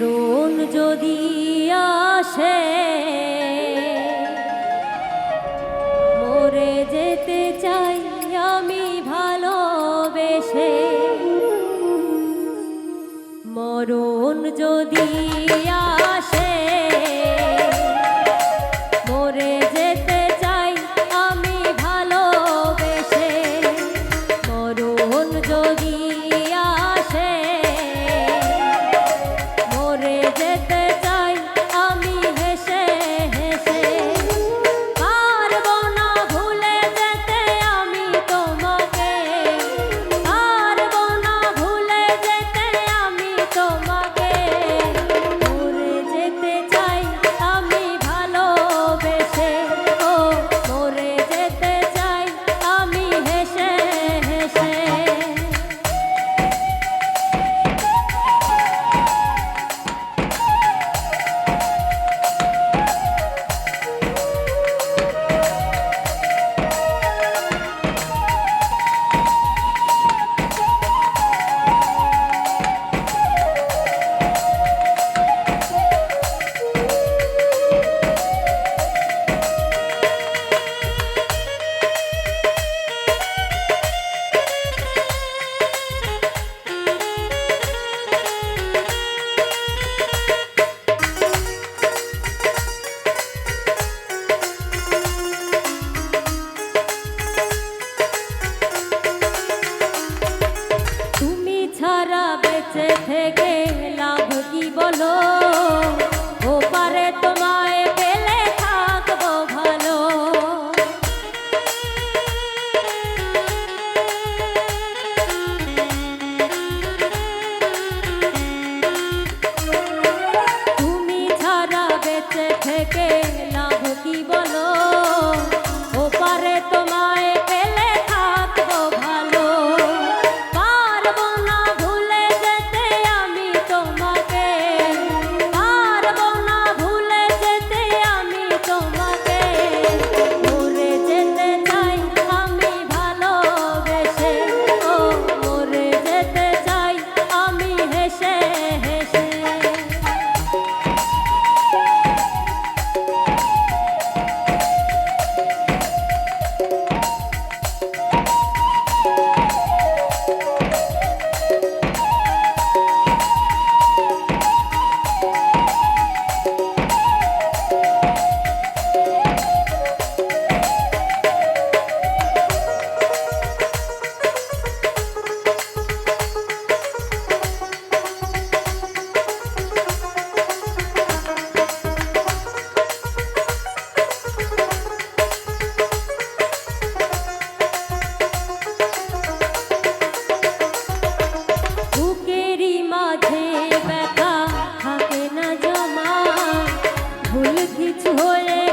মরণ যদি আসে মরে যেতে চাই আমি ভালোবেসে। মরণ যদি কিছু হয়ে